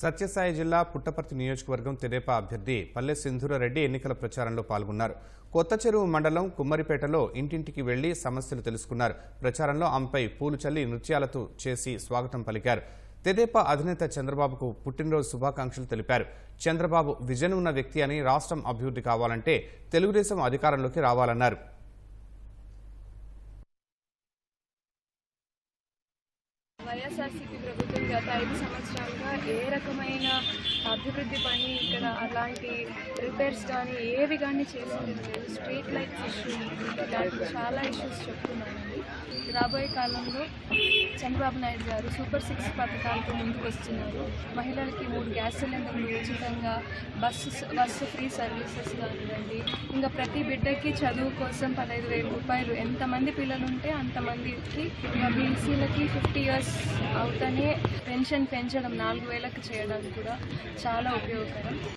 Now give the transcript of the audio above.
సత్యసాయి జిల్లా పుట్టపర్తి నియోజకవర్గం తెదేపా అభ్యర్థి పల్లె సింధూరారెడ్డి ఎన్నికల ప్రచారంలో పాల్గొన్నారు. కొత్త చెరువు మండలం కుమ్మరిపేటలో ఇంటింటికి వెళ్ళి సమస్యలు తెలుసుకున్నారు. ప్రచారంలో ఆమెపై పూలు చల్లి నృత్యాలతో చేసి స్వాగతం పలికారు. తెదేపా అధినేత చంద్రబాబుకు పుట్టినరోజు శుభాకాంక్షలు తెలిపారు. చంద్రబాబు విజన్ ఉన్న వ్యక్తి అని రాష్ట్రం అభివృద్ధి కావాలంటే తెలుగుదేశం అధికారంలోకి రావాలన్నారు. వైఎస్ఆర్సీపీ ప్రభుత్వం గత ఐదు సంవత్సరాలుగా ఏ రకమైన అభివృద్ధి పని ఇక్కడ అలాంటి రిపేర్స్ కానీ ఏవి కానీ చేసింది లేదు. స్ట్రీట్ లైట్స్ ఇష్యూ ఇలాంటి చాలా ఇష్యూస్ చెప్తున్నానండి. రాబోయే కాలంలో చంద్రబాబు నాయుడు గారు సూపర్ సిక్స్ పథకాలతో ముందుకు వస్తున్నారు. మహిళలకి మూడు గ్యాస్ సిలిండర్లు ఉచితంగా బస్సు బస్సు ఫ్రీ సర్వీసెస్ కానివ్వండి ఇంకా ప్రతి బిడ్డకి చదువు కోసం పదహైదు వేల రూపాయలు. ఎంతమంది పిల్లలు ఉంటే అంతమందికి బీసీలకి ఫిఫ్టీ ఇయర్స్ అవుతానే పెన్షన్ పెంచడం నాలుగు వేలకు చేయడం కూడా చాలా ఉపయోగకరం.